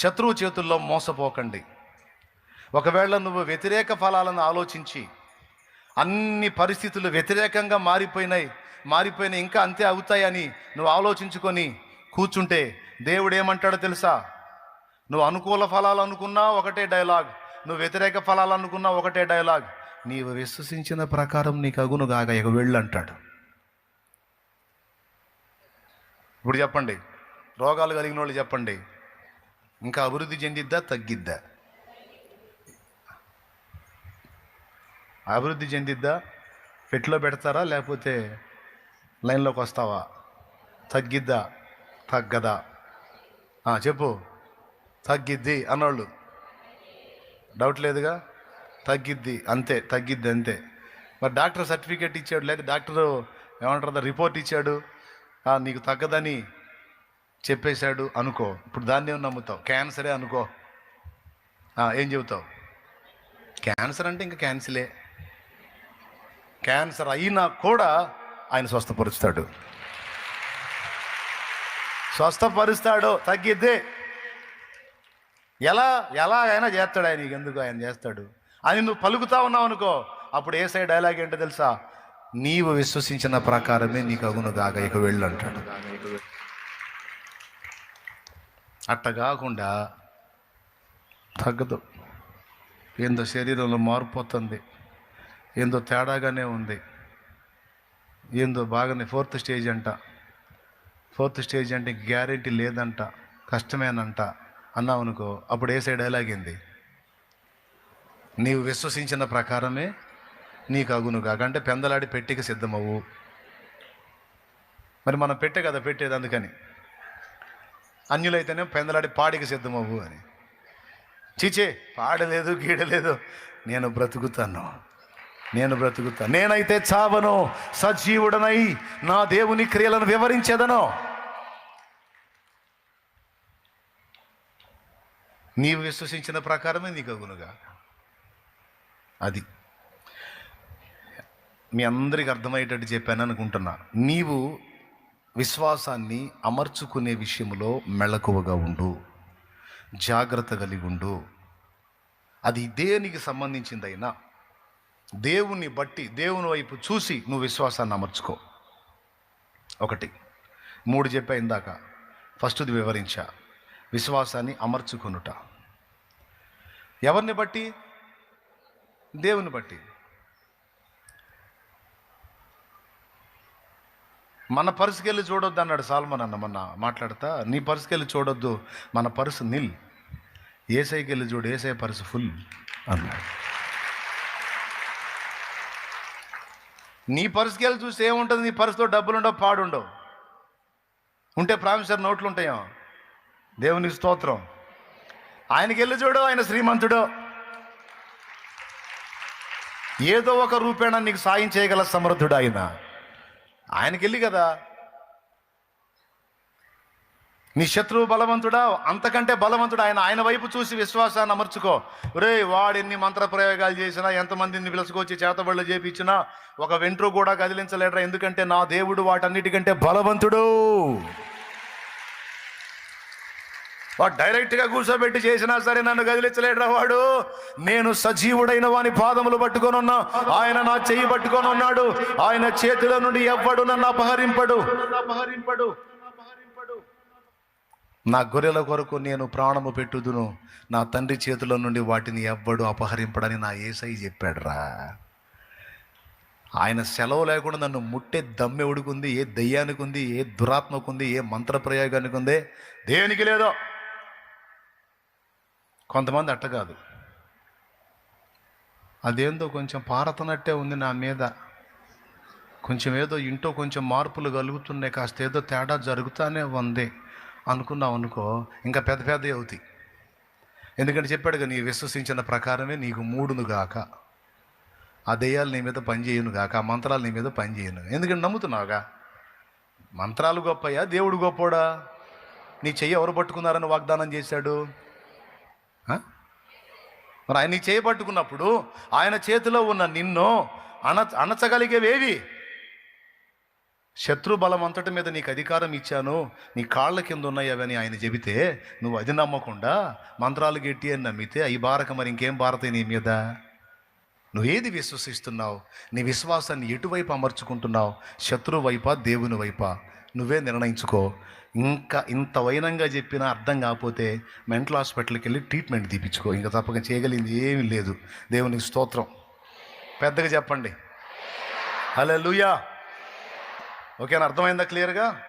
శత్రువు చేతుల్లో మోసపోకండి. ఒకవేళ నువ్వు వ్యతిరేక ఫలాలను ఆలోచించి అన్ని పరిస్థితులు వ్యతిరేకంగా మారిపోయినాయి మారిపోయినాయి ఇంకా అంతే అవుతాయని నువ్వు ఆలోచించుకొని కూర్చుంటే దేవుడు ఏమంటాడో తెలుసా? నువ్వు అనుకూల ఫలాలు అనుకున్నా ఒకటే డైలాగ్ నువ్వు వ్యతిరేక ఫలాలు అనుకున్నా ఒకటే డైలాగ్ నీవు విశ్వసించిన ప్రకారం నీకు అగును గాక ఇక వెళ్ళు అంటాడు. ఇప్పుడు చెప్పండి రోగాలు కలిగిన వాళ్ళు చెప్పండి ఇంకా అభివృద్ధి చెందిద్దా తగ్గిద్దా? అభివృద్ధి చెందిద్దా? పెట్లో పెడతారా లేకపోతే లైన్లోకి వస్తావా? తగ్గిద్దా? తగ్గదా? చెప్పు. తగ్గిద్ది అన్నోళ్ళు. డౌట్ లేదుగా? తగ్గిద్ది అంతే తగ్గిద్ది అంతే. మరి డాక్టర్ సర్టిఫికేట్ ఇచ్చాడు లేదా డాక్టర్ ఏమంటారు రిపోర్ట్ ఇచ్చాడు? నీకు తగ్గదని చెప్పేశాడు అనుకో. ఇప్పుడు దాన్ని ఏం నమ్ముతావు? క్యాన్సరే అనుకో. ఏం చెబుతావు? క్యాన్సర్ అంటే ఇంకా క్యాన్సిలే. క్యాన్సర్ అయినా కూడా ఆయన స్వస్థపరుస్తాడు. స్వస్థపరుస్తాడు తగ్గిద్దే. ఎలా ఎలా అయినా చేస్తాడు ఆయన నీకు ఎందుకు ఆయన చేస్తాడు? అని నువ్వు పలుకుతా ఉన్నావు అనుకో. అప్పుడు ఏ సైడ్ డైలాగ్ ఏంటో తెలుసా? నీవు విశ్వసించిన ప్రకారమే నీకు అగును గాక ఇక వెళ్ళు అంటాడు. అట్ట కాకుండా తగ్గదు. ఏందో శరీరంలో మార్పు వస్తుంది. ఏందో తేడాగానే ఉంది. ఏందో బాగానే ఫోర్త్ స్టేజ్ అంట. ఫోర్త్ స్టేజ్ అంటే గ్యారెంటీ లేదంట. కష్టమేనంట. అన్నావు అనుకో అప్పుడు ఏ సైడ్ ఎలాగింది నీవు విశ్వసించిన ప్రకారమే నీకు అగును కాకంటే పెందలాడి పెట్టికి సిద్ధమవు మరి మనం పెట్టే కదా పెట్టేది అందుకని. అన్యులైతేనే పెందలాడి పాడికి సిద్ధమవు అని. చీచే పాడలేదు గీడలేదు నేను బ్రతుకుతాను నేను బ్రతుకుతాను. నేనైతే చావను సజీవుడనై నా దేవుని క్రియలను వివరించేదను. నీవు విశ్వసించిన ప్రకారమే నీకు అగునుగా. అది. మీ అందరికి అర్థమయ్యేటట్టు చెప్పాను అనుకుంటున్నా. నీవు విశ్వాసాన్ని అమర్చుకునే విషయంలో మెళకువగా ఉండు. జాగ్రత్త కలిగి ఉండు. అది దేనికి సంబంధించిందైనా దేవుని బట్టి దేవుని వైపు చూసి నువ్వు విశ్వాసాన్ని అమర్చుకో. ఒకటి. మూడు చెప్పా ఇందాక. ఫస్ట్ది వివరించా. విశ్వాసాన్ని అమర్చుకొనుట. ఎవరిని బట్టి? దేవుని బట్టి. మన పరుసుకెళ్ళి చూడొద్దు అన్నాడు సాల్మన్ అన్న మొన్న మాట్లాడతా నీ పరుసుకెళ్ళి చూడొద్దు మన పర్సు నిల్. ఏసైకి వెళ్ళి చూడు ఏసై పరిస్థితి ఫుల్ అన్నాడు. నీ పరుసుకెళ్ళి చూస్తే ఏముంటుంది? నీ పరుసుతో డబ్బులు ఉండవు పాడుండవు. ఉంటే ప్రామిసర్ నోట్లు ఉంటాయో దేవుని స్తోత్రం. ఆయనకి వెళ్ళి చూడు ఆయన శ్రీమంతుడు. ఏదో ఒక రూపేణ నీకు సాయం చేయగల సమర్థుడు ఆయన. ఆయనకెళ్ళి కదా. నీ శత్రువు బలవంతుడా? అంతకంటే బలవంతుడు ఆయన. ఆయన వైపు చూసి విశ్వాసాన్ని అమర్చుకో. రే వాడు ఎన్ని మంత్ర ప్రయోగాలు చేసినా ఎంతమందిని పిలుచుకొచ్చి చేతబడులు చేపించినా ఒక వెంట్రు కూడా కదిలించలేడరా. ఎందుకంటే నా దేవుడు వాటన్నిటికంటే బలవంతుడు. వాడు డైరెక్ట్గా కూర్చోబెట్టి చేసినా సరే నన్ను కదిలించలేడురా వాడు. నేను సజీవుడైన వాని పాదములు పట్టుకొని ఉన్నా. ఆయన నా చెయ్యి పట్టుకొని ఉన్నాడు. ఆయన చేతిలో నుండి ఎవ్వడు నన్ను అపహరింపడు. అపహరింపడు నా గొర్రెల కొరకు నేను ప్రాణము పెట్టుదును. నా తండ్రి చేతిలో నుండి వాటిని ఎవ్వడు అపహరింపడని నా ఏసై చెప్పాడురా. ఆయన సెలవు లేకుండా నన్ను ముట్టే దమ్మెవుడికి ఉంది ఏ దయ్యానికి ఉంది ఏ దురాత్మకు ఉంది ఏ మంత్ర ప్రయోగానికి ఉంది దేనికి లేదో కొంతమంది అట్ట కాదు. అదేందో కొంచెం పారతనట్టే ఉంది నా మీద. కొంచెం ఏదో ఇంట్లో కొంచెం మార్పులు కలుగుతున్నాయి కాస్త ఏదో తేడా జరుగుతానే ఉంది. అనుకున్నావు అనుకో ఇంకా పెద్ద పెద్దవి అవుతాయి. ఎందుకంటే చెప్పాడుగా నీ విశ్వసించిన ప్రకారమే నీకు మూడును గాక. ఆ దెయ్యాలు నీ మీద పనిచేయను గాక ఆ మంత్రాలు నీ మీద పనిచేయను ఎందుకంటే నమ్ముతున్నావుగా? మంత్రాలు గొప్పయ్యా దేవుడు గొప్పోడా? నీ చెయ్యి ఎవరు పట్టుకున్నారని వాగ్దానం చేశాడు? మరి ఆయన నీ చేయి పట్టుకున్నప్పుడు ఆయన చేతిలో ఉన్న నిన్ను అణ అణచగలిగేవేవి? శత్రు బలం అంతటి మీద నీకు అధికారం ఇచ్చాను నీ కాళ్ళ కింద ఉన్నాయి అవని ఆయన చెబితే నువ్వు అది నమ్మకుండా మంత్రాలు గెట్టి అని నమ్మితే అవి బారక మరి ఇంకేం బారతాయి నీ మీద? నువ్వు ఏది విశ్వసిస్తున్నావు? నీ విశ్వాసాన్ని ఎటువైపు అమర్చుకుంటున్నావు? శత్రు వైపా దేవుని వైపా? నువ్వే నిర్ణయించుకో. ఇంకా ఇంత వైనంగా చెప్పినా అర్థం కాకపోతే మెంటల్ హాస్పిటల్కి వెళ్ళి ట్రీట్మెంట్ తీపించుకో ఇంకా తప్పక చేయగలిగింది ఏమీ లేదు. దేవునికి స్తోత్రం. పెద్దగా చెప్పండి. హలో లూయా ఓకేనా అర్థమైందా క్లియర్గా?